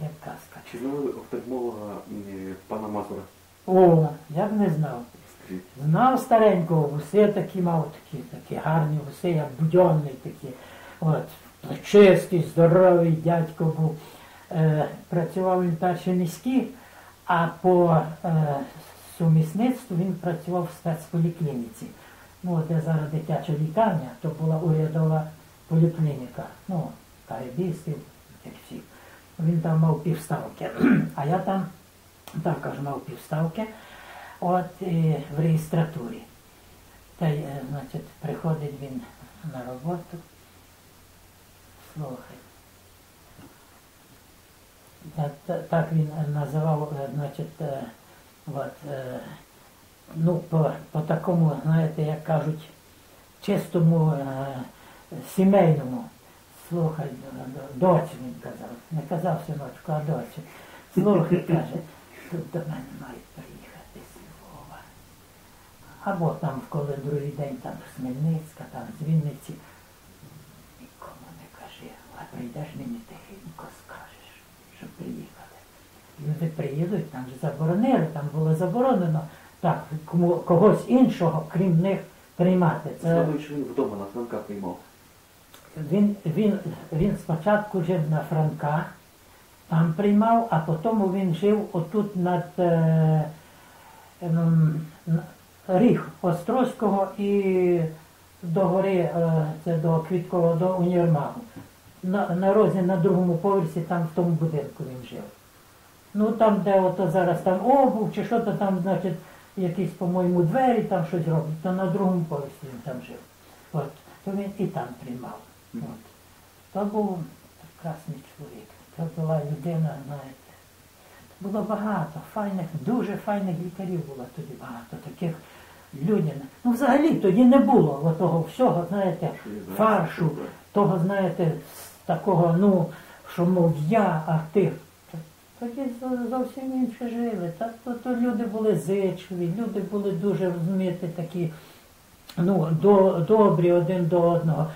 як казка. Чи знали ви офтальмолога пана Мазура? О, я б не знав. Знав старенького, вуси такі мав, такі, такі гарні вуси, як будьонний такі. От, плечистий, здоровий дядько був. Е, працював він перші міські, а по е, сумісництву він працював в спецполіклініці. Ну, де зараз дитяча лікарня, то була урядова поліклініка. Ну, карибістів. Він там мав півставки. А я там також мав півставки. От і в реєстратурі. Та е, значить, приходить він на роботу. Слухай. Та- та- Так він е, називав, е, значить, е, от, е, ну, по, по такому, знаєте, як кажуть, чистому е, сімейному. Слухай, д- він казав. Не казав синочку, а доцю. Слухай, каже, тут до мене мають приїхати з Львова. Або там, коли другий день там з Хмельницька, там з Вінниці. Нікому не кажи, а прийдеш мені тихенько скажеш, що приїхали. Люди приїдуть, там же заборонили, там було заборонено так, кому, когось іншого, крім них, приймати. Це, що він вдома на Франка приймав. Він, він, він спочатку жив на Франка, там приймав, а потім він жив отут над е, на- Ріг Острозького і до гори, е, це до Квіткового, до універмагу. На, на розі на другому поверсі, там в тому будинку він жив. Ну там, де ото зараз там обув, чи що то там, значить, якісь, по-моєму, двері там щось роблять, то на другому поверсі він там жив. От, то він і там приймав. От. То був прекрасний чоловік. То була людина, знаєте. Було багато файних, дуже файних лікарів було тоді багато, таких людей. Ну, взагалі тоді не було того всього, знаєте, фаршу, того, знаєте, такого, ну, що мов я, а ти. Тоді зовсім інше жили. Так, то, то люди були зичливі, люди були дуже, розумієте, такі, ну, до, добрі один до одного.